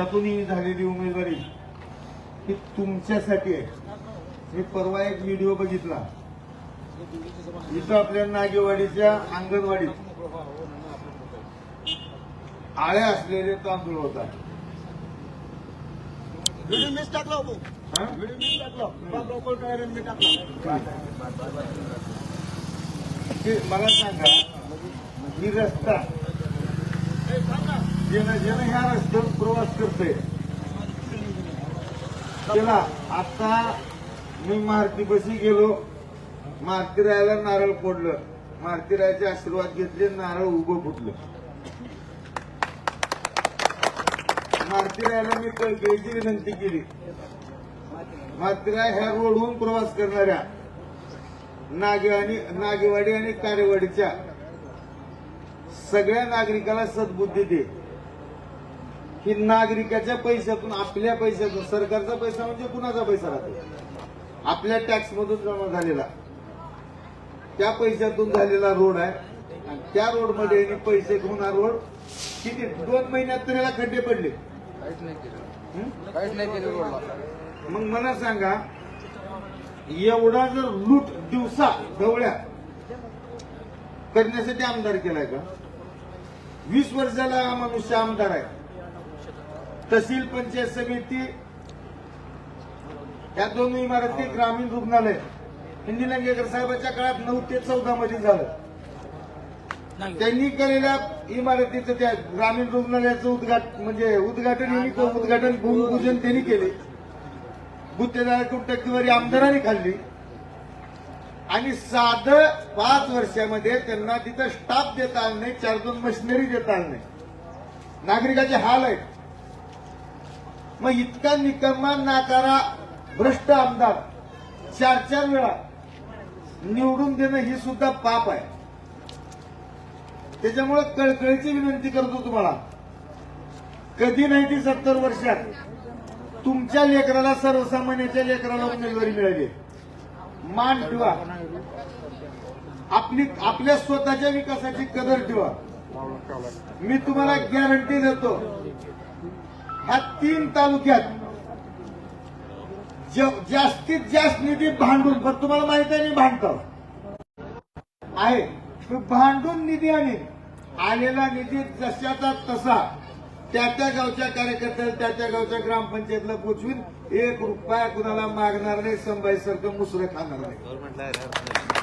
पक्षातूनही झालेली उमेदवारी ही तुमच्यासाठी आहे. मी परवा एक व्हिडिओ बघितला. इथं आपल्या नागेवाडीच्या अंगणवाडीत आळ्या असलेले तांदूळ होता हो. हा? मला सांगा ही रस्ता ज्यानं ज्यानं ह्या रस्त्यावर प्रवास करतोय. त्याला आता मी मारुती बशी गेलो. मारुती रायाला नारळ फोडलं. मारुती रायाचे आशीर्वाद घेतले नारळ उभं फुटलं. मारुती रायाला मी कळकळीची विनंती केली. मारुती राय ह्या रोडहून प्रवास करणाऱ्या नागेवाडी नागेवाडी आणि कारेवाडीच्या सगळ्या नागरिकाला सद्बुद्धी दे. की नागरिकाच्या पैशातून आपल्या पैशातून सरकारचा पैसा म्हणजे कुणाचा पैसा राहतो? आपल्या टॅक्स मधून जमा झालेला. त्या पैशातून झालेला रोड आहे. आणि त्या रोडमध्ये यांनी पैसे घेऊन हा रोड किती दोन महिन्यात तर याला खड्डे पडले. काहीच नाही केलं. मग मला सांगा एवढा जर लूट दिवसा ढवळ्या करण्यासाठी आमदार केलाय का? वीस वर्षाला हा मनुष्य आमदार आहे. तहसील पंचायत समिती या दोन इमारती ग्रामीण रुग्णालय. हिंदी लंगेकर साहेबाच्या काळात नऊ ते चौदा मध्ये झालं. त्यांनी केलेल्या इमारतीचं त्या ग्रामीण रुग्णालयाचं उद्घाटन म्हणजे उद्घाटन उद्घाटन भूमिपूजन त्यांनी केले. गुत्तेदार टक्केवारी आमदारांनी खाल्ली. आणि साधं पाच वर्षामध्ये त्यांना तिथं स्टाफ देता आलं नाही चार दोन मशिनरी देता आलं नाही. नागरिकाचे हाल आहेत. मग इतका निकम्मा नाकारा भ्रष्ट आमदार चार चार वेळा निवडून देणं ही सुद्धा पाप आहे. त्याच्यामुळे कळकळीची विनंती करतो तुम्हाला. कधी नाही ती सत्तर वर्षात. तुमच्या लेकराला सर्वसामान्याच्या लेकराला उमेदवारी मिळाली. मान ठेवा. आपली आपल्या स्वतःच्या विकासाची कदर ठेवा. मी तुम्हाला गॅरंटी देतो. ह्या तीन तालुक्यात जास्तीत जास्त निधी भांडून पण तुम्हाला माहीत आहे मी भांडतो. आहे. भांडून निधी आणि आलेला निधी जशाचा तसा त्या त्या गावच्या कार्यकर्त्याला त्या त्या गावच्या ग्रामपंचायतला पोचवीन. एक रुपया कुणाला मागणार नाही संभाजीसारखं मुसरं खाणार नाही.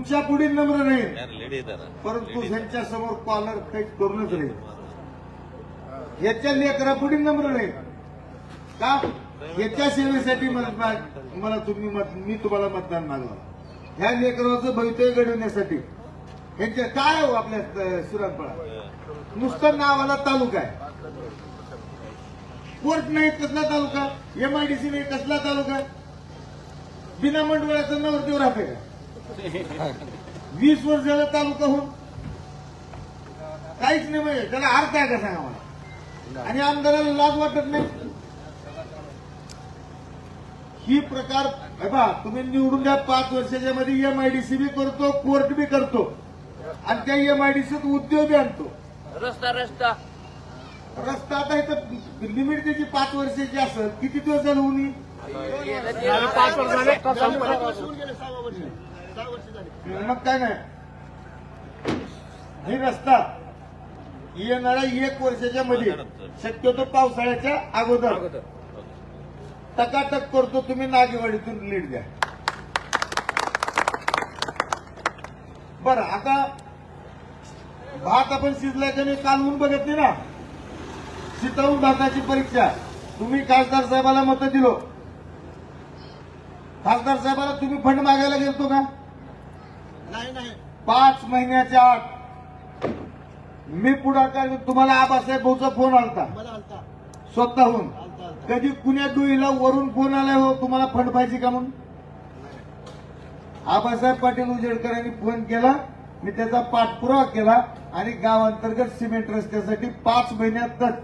तुमच्यापुढे नम्र राहील. परंतु ह्यांच्या समोर कॉलर काही करूनच राहील. याच्या लेकरा पुढे नम्र राहील. का? याच्या सेवेसाठी मला मला तुम्ही मत मी तुम्हाला मतदान मागलं ह्या लेकराचं भवितव्य घडवण्यासाठी. ह्यांच्या काय हो आपल्या सुरांपळा? नुसतं नावाला तालुका आहे. कोर्ट नाही कसला तालुका? एमआयडीसी नाही कसला तालुका? बिना मंडळाचं नवरदेव राहते का वीस वर्ष झालं तालुका होऊन काहीच नाही म्हणजे त्याला अर्थ आहे का सांगा मला? आणि आमदाराला लाज वाटत नाही? ही प्रकार पहा तुम्ही निवडून द्या पाच वर्षाच्या मध्ये एमआयडीसी बी करतो कोर्ट बी करतो. आणि त्या एमआयडीसीत उद्योग बी आणतो. रस्ता रस्ता. रस्ता आता इथं लिमिट त्याची पाच वर्षाची असेल किती दिवस झाले उनी पाच वर्ष. मग काय नाही. हे रस्ता येणाऱ्या एक वर्षाच्या मध्ये शक्यतो पावसाळ्याच्या अगोदर. टकाटक करतो तुम्ही नागेवाडीतून लीड द्या. बरं आता भात आपण शिजलाय का नाही कालवून बघत नाही ना? शितावून भाताची परीक्षा. तुम्ही खासदार साहेबाला मतं दिलो. खासदार साहेबाला तुम्ही फंड मागायला गेलतो का? पाच महिन्याच्या आत मी पुढाकार तुम्हाला आबासाहेब भाऊचा फोन आलता. स्वतःहून. कधी कुण्या डोईला वरून फोन आलाय हो तुम्हाला फंड पाहिजे का म्हणून? आबासाहेब पाटील उजेडकर यांनी फोन केला मी त्याचा पाठपुरावा केला आणि गावांतर्गत सिमेंट रस्त्यासाठी पाच महिन्यातच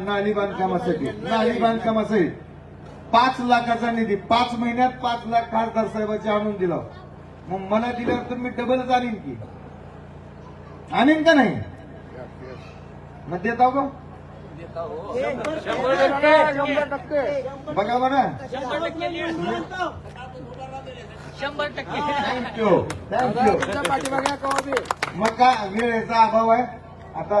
नाली बांधकामासाठी नाली बांधकामासाठी पाच लाखाचा निधी पाच महिन्यात पाच लाख खासदार साहेबाचे आणून दिला. मग मला दिल्यावर तर मी डबलच आणीन की. आणीन का नाही? मग देता का? शंभर टक्के. शंभर टक्के. बघा बरं. शंभर टक्के थँक्यू थँक्यू मग का वेळेचा अभाव आहे. आता